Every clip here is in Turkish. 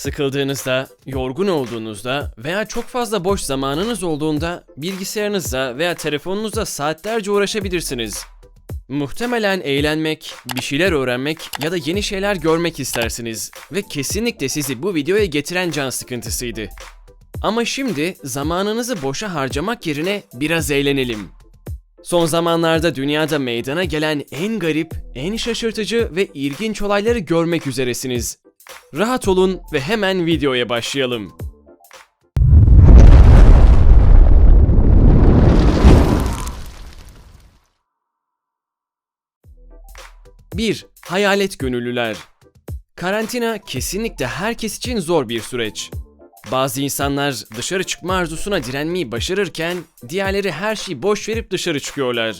Sıkıldığınızda, yorgun olduğunuzda veya çok fazla boş zamanınız olduğunda bilgisayarınızla veya telefonunuzla saatlerce uğraşabilirsiniz. Muhtemelen eğlenmek, bir şeyler öğrenmek ya da yeni şeyler görmek istersiniz ve kesinlikle sizi bu videoya getiren can sıkıntısıydı. Ama şimdi zamanınızı boşa harcamak yerine biraz eğlenelim. Son zamanlarda dünyada meydana gelen en garip, en şaşırtıcı ve ilginç olayları görmek üzeresiniz. Rahat olun ve hemen videoya başlayalım. Bir, Hayalet gönüllüler. Karantina kesinlikle herkes için zor bir süreç. Bazı insanlar dışarı çıkma arzusuna direnmeyi başarırken diğerleri her şeyi boş verip dışarı çıkıyorlar.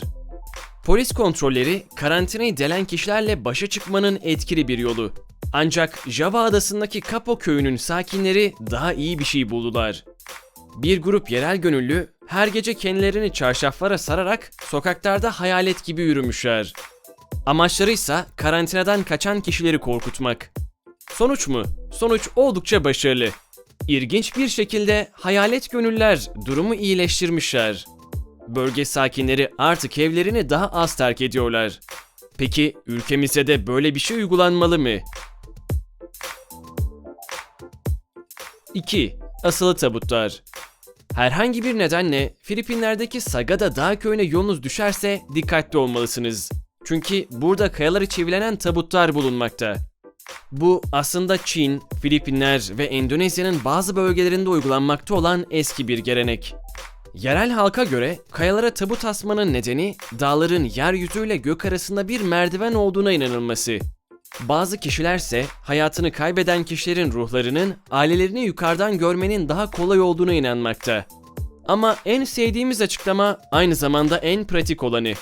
Polis kontrolleri karantinayı delen kişilerle başa çıkmanın etkili bir yolu. Ancak Java adasındaki Kapo köyünün sakinleri daha iyi bir şey buldular. Bir grup yerel gönüllü her gece kendilerini çarşaflara sararak sokaklarda hayalet gibi yürümüşler. Amaçları ise karantinadan kaçan kişileri korkutmak. Sonuç mu? Sonuç oldukça başarılı. İlginç bir şekilde hayalet gönüller durumu iyileştirmişler. Bölge sakinleri artık evlerini daha az terk ediyorlar. Peki ülkemizde de böyle bir şey uygulanmalı mı? 2. Asılı tabutlar. Herhangi bir nedenle Filipinler'deki Sagada Dağ köyüne yolunuz düşerse dikkatli olmalısınız. Çünkü burada kayaları çivilenen tabutlar bulunmakta. Bu aslında Çin, Filipinler ve Endonezya'nın bazı bölgelerinde uygulanmakta olan eski bir gelenek. Yerel halka göre kayalara tabut asmanın nedeni dağların yeryüzüyle gök arasında bir merdiven olduğuna inanılması. Bazı kişilerse hayatını kaybeden kişilerin ruhlarının ailelerini yukarıdan görmenin daha kolay olduğuna inanmakta. Ama en sevdiğimiz açıklama aynı zamanda en pratik olanı.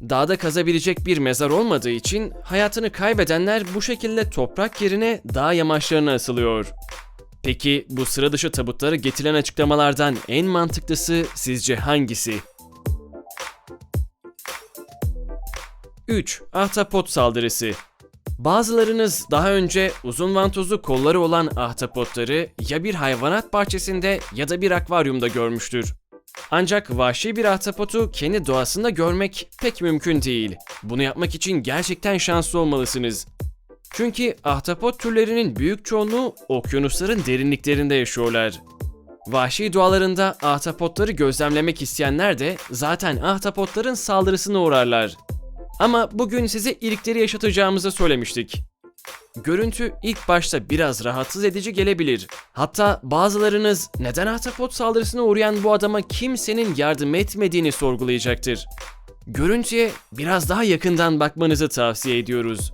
Dağda kazabilecek bir mezar olmadığı için hayatını kaybedenler bu şekilde toprak yerine dağ yamaçlarına asılıyor. Peki bu sıra dışı tabutlara getirilen açıklamalardan en mantıklısı sizce hangisi? 3. Ahtapot saldırısı Bazılarınız daha önce uzun vantuzlu kolları olan ahtapotları ya bir hayvanat bahçesinde ya da bir akvaryumda görmüştür. Ancak vahşi bir ahtapotu kendi doğasında görmek pek mümkün değil. Bunu yapmak için gerçekten şanslı olmalısınız. Çünkü ahtapot türlerinin büyük çoğunluğu okyanusların derinliklerinde yaşıyorlar. Vahşi doğalarında ahtapotları gözlemlemek isteyenler de zaten ahtapotların saldırısına uğrarlar. Ama bugün size ilikleri yaşatacağımızı söylemiştik. Görüntü ilk başta biraz rahatsız edici gelebilir. Hatta bazılarınız neden ahtapot saldırısına uğrayan bu adama kimsenin yardım etmediğini sorgulayacaktır. Görüntüye biraz daha yakından bakmanızı tavsiye ediyoruz.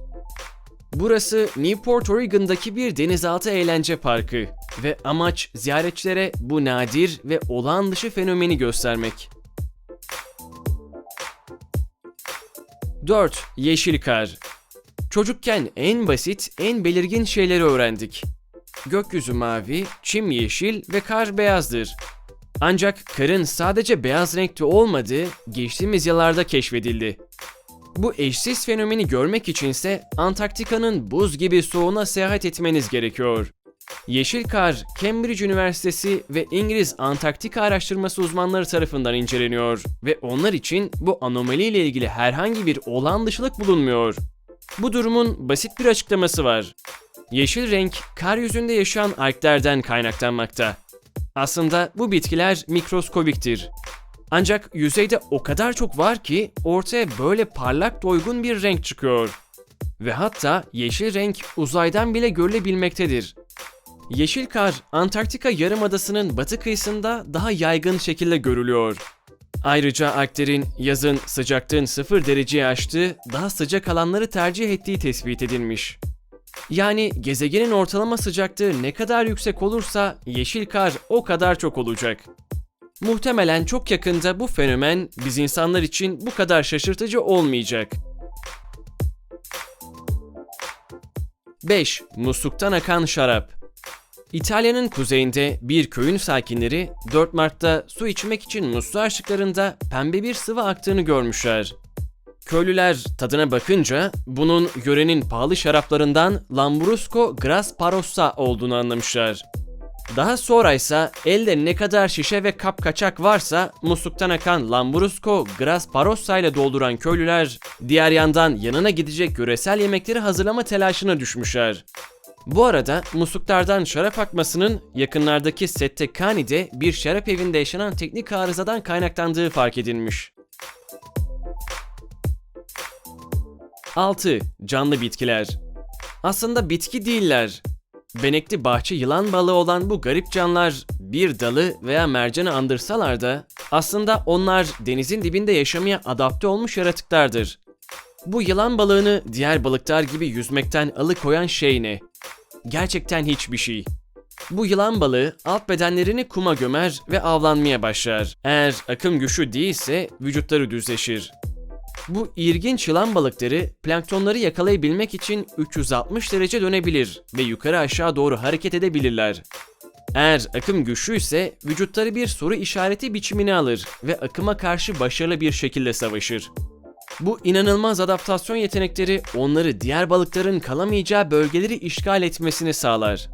Burası Newport, Oregon'daki bir denizaltı eğlence parkı ve amaç ziyaretçilere bu nadir ve olağan dışı fenomeni göstermek. 4. Yeşil kar. Çocukken en basit, en belirgin şeyleri öğrendik. Gökyüzü mavi, çim yeşil ve kar beyazdır. Ancak karın sadece beyaz renkte olmadığı geçtiğimiz yıllarda keşfedildi. Bu eşsiz fenomeni görmek içinse Antarktika'nın buz gibi soğuğuna seyahat etmeniz gerekiyor. Yeşil kar, Cambridge Üniversitesi ve İngiliz Antarktika Araştırması uzmanları tarafından inceleniyor ve onlar için bu anomali ile ilgili herhangi bir olağan dışılık bulunmuyor. Bu durumun basit bir açıklaması var. Yeşil renk kar yüzünde yaşayan alglerden kaynaklanmakta. Aslında bu bitkiler mikroskobiktir. Ancak yüzeyde o kadar çok var ki ortaya böyle parlak doygun bir renk çıkıyor. Ve hatta yeşil renk uzaydan bile görülebilmektedir. Yeşil kar Antarktika Yarımadası'nın batı kıyısında daha yaygın şekilde görülüyor. Ayrıca Alplerin yazın sıcaklığın 0 dereceye aştığı daha sıcak alanları tercih ettiği tespit edilmiş. Yani gezegenin ortalama sıcaklığı ne kadar yüksek olursa yeşil kar o kadar çok olacak. Muhtemelen çok yakında bu fenomen biz insanlar için bu kadar şaşırtıcı olmayacak. 5. Musluktan akan şarap İtalya'nın kuzeyinde bir köyün sakinleri 4 Mart'ta su içmek için musluğu açtıklarında pembe bir sıvı aktığını görmüşler. Köylüler tadına bakınca bunun yörenin pahalı şaraplarından Lambrusco Grasparossa olduğunu anlamışlar. Daha sonra ise elde ne kadar şişe ve kap kaçak varsa musluktan akan Lambrusco Grasparossa ile dolduran köylüler diğer yandan yanına gidecek yöresel yemekleri hazırlama telaşına düşmüşler. Bu arada musluklardan şarap akmasının yakınlardaki Settekani'de bir şarap evinde yaşanan teknik arızadan kaynaklandığı fark edilmiş. 6. Canlı bitkiler. Aslında bitki değiller. Benekli bahçe yılan balığı olan bu garip canlılar bir dalı veya mercanı andırsalar da aslında onlar denizin dibinde yaşamaya adapte olmuş yaratıklardır. Bu yılan balığını diğer balıklar gibi yüzmekten alıkoyan şey ne? Gerçekten hiçbir şey. Bu yılan balığı alt bedenlerini kuma gömer ve avlanmaya başlar. Eğer akım güçlü değilse vücutları düzleşir. Bu ilginç yılan balıkları planktonları yakalayabilmek için 360 derece dönebilir ve yukarı aşağı doğru hareket edebilirler. Eğer akım güçlüyse vücutları bir soru işareti biçimini alır ve akıma karşı başarılı bir şekilde savaşır. Bu inanılmaz adaptasyon yetenekleri onları diğer balıkların kalamayacağı bölgeleri işgal etmesini sağlar.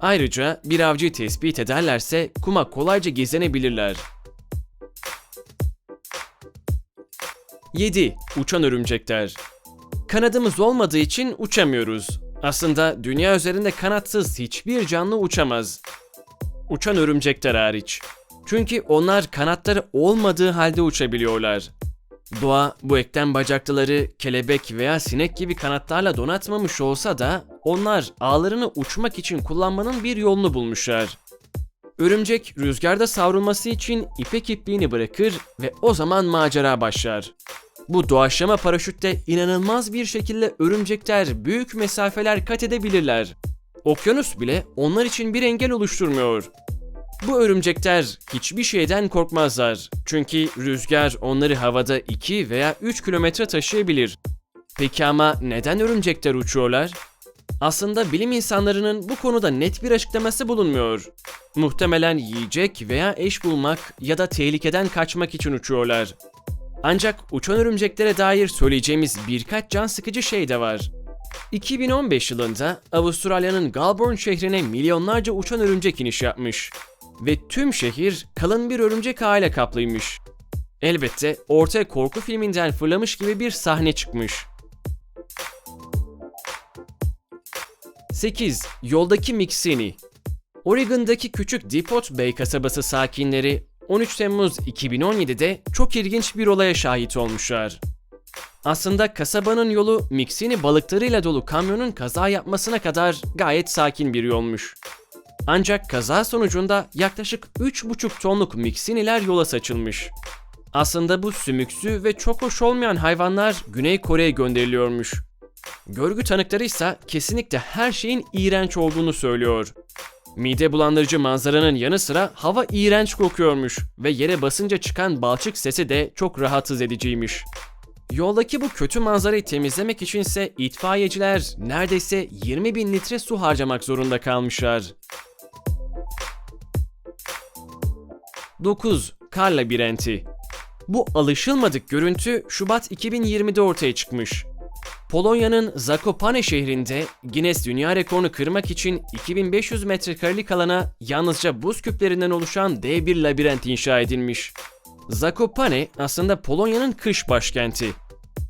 Ayrıca bir avcıyı tespit ederlerse kuma kolayca gizlenebilirler. 7. Uçan örümcekler. Kanadımız olmadığı için uçamıyoruz. Aslında dünya üzerinde kanatsız hiçbir canlı uçamaz. Uçan örümcekler hariç. Çünkü onlar kanatları olmadığı halde uçabiliyorlar. Doğa bu eklem bacaklıları kelebek veya sinek gibi kanatlarla donatmamış olsa da onlar ağlarını uçmak için kullanmanın bir yolunu bulmuşlar. Örümcek rüzgarda savrulması için ipek ipliğini bırakır ve o zaman macera başlar. Bu doğaçlama paraşütte inanılmaz bir şekilde örümcekler büyük mesafeler kat edebilirler. Okyanus bile onlar için bir engel oluşturmuyor. Bu örümcekler hiçbir şeyden korkmazlar. Çünkü rüzgar onları havada 2 veya 3 kilometre taşıyabilir. Peki ama neden örümcekler uçuyorlar? Aslında bilim insanlarının bu konuda net bir açıklaması bulunmuyor. Muhtemelen yiyecek veya eş bulmak ya da tehlikeden kaçmak için uçuyorlar. Ancak uçan örümceklere dair söyleyeceğimiz birkaç can sıkıcı şey de var. 2015 yılında Avustralya'nın Galbourne şehrine milyonlarca uçan örümcek iniş yapmış. Ve tüm şehir kalın bir örümcek ağıyla kaplıymış. Elbette ortaya korku filminden fırlamış gibi bir sahne çıkmış. 8. Yoldaki Mixini Oregon'daki küçük Depot Bay kasabası sakinleri 13 Temmuz 2017'de çok ilginç bir olaya şahit olmuşlar. Aslında kasabanın yolu Mixini balıklarıyla dolu kamyonun kaza yapmasına kadar gayet sakin bir yolmuş. Ancak kaza sonucunda yaklaşık 3,5 tonluk Mixiniler yola saçılmış. Aslında bu sümüksü ve çok hoş olmayan hayvanlar Güney Kore'ye gönderiliyormuş. Görgü tanıkları ise kesinlikle her şeyin iğrenç olduğunu söylüyor. Mide bulandırıcı manzaranın yanı sıra hava iğrenç kokuyormuş ve yere basınca çıkan balçık sesi de çok rahatsız ediciymiş. Yoldaki bu kötü manzarayı temizlemek içinse itfaiyeciler neredeyse 20 bin litre su harcamak zorunda kalmışlar. 9. Kar labirenti Bu alışılmadık görüntü Şubat 2020'de ortaya çıkmış. Polonya'nın Zakopane şehrinde Guinness Dünya Rekorunu kırmak için 2500 metrekarelik alana yalnızca buz küplerinden oluşan dev bir labirent inşa edilmiş. Zakopane aslında Polonya'nın kış başkenti.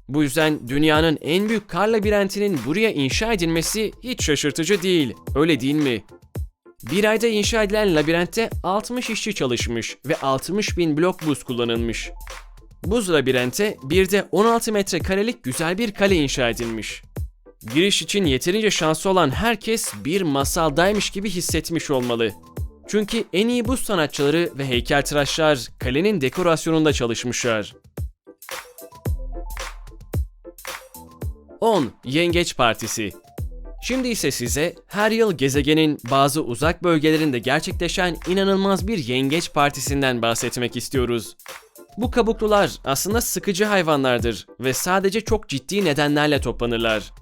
Bu yüzden dünyanın en büyük kar labirentinin buraya inşa edilmesi hiç şaşırtıcı değil, öyle değil mi? Bir ayda inşa edilen labirentte 60 işçi çalışmış ve 60 bin blok buz kullanılmış. Buz labirente bir de 16 metrekarelik güzel bir kale inşa edilmiş. Giriş için yeterince şanslı olan herkes bir masaldaymış gibi hissetmiş olmalı. Çünkü en iyi buz sanatçıları ve heykeltıraşlar kalenin dekorasyonunda çalışmışlar. 10. Yengeç Partisi Şimdi ise size her yıl gezegenin bazı uzak bölgelerinde gerçekleşen inanılmaz bir yengeç partisinden bahsetmek istiyoruz. Bu kabuklular aslında sıkıcı hayvanlardır ve sadece çok ciddi nedenlerle toplanırlar.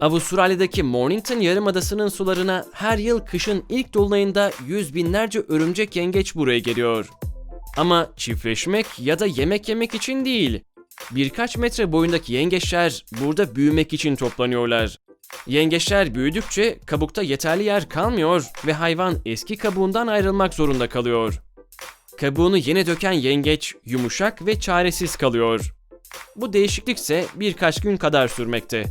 Avustralya'daki Mornington Yarımadası'nın sularına her yıl kışın ilk dolunayında yüz binlerce örümcek yengeç buraya geliyor. Ama çiftleşmek ya da yemek yemek için değil. Birkaç metre boyundaki yengeçler burada büyümek için toplanıyorlar. Yengeçler büyüdükçe kabukta yeterli yer kalmıyor ve hayvan eski kabuğundan ayrılmak zorunda kalıyor. Kabuğunu yeni döken yengeç yumuşak ve çaresiz kalıyor. Bu değişiklik ise birkaç gün kadar sürmekte.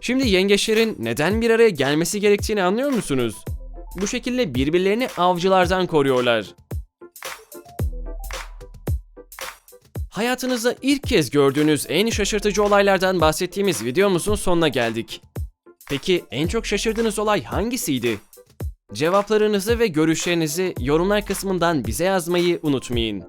Şimdi yengeçlerin neden bir araya gelmesi gerektiğini anlıyor musunuz? Bu şekilde birbirlerini avcılardan koruyorlar. Hayatınızda ilk kez gördüğünüz en şaşırtıcı olaylardan bahsettiğimiz videomuzun sonuna geldik. Peki en çok şaşırdığınız olay hangisiydi? Cevaplarınızı ve görüşlerinizi yorumlar kısmından bize yazmayı unutmayın.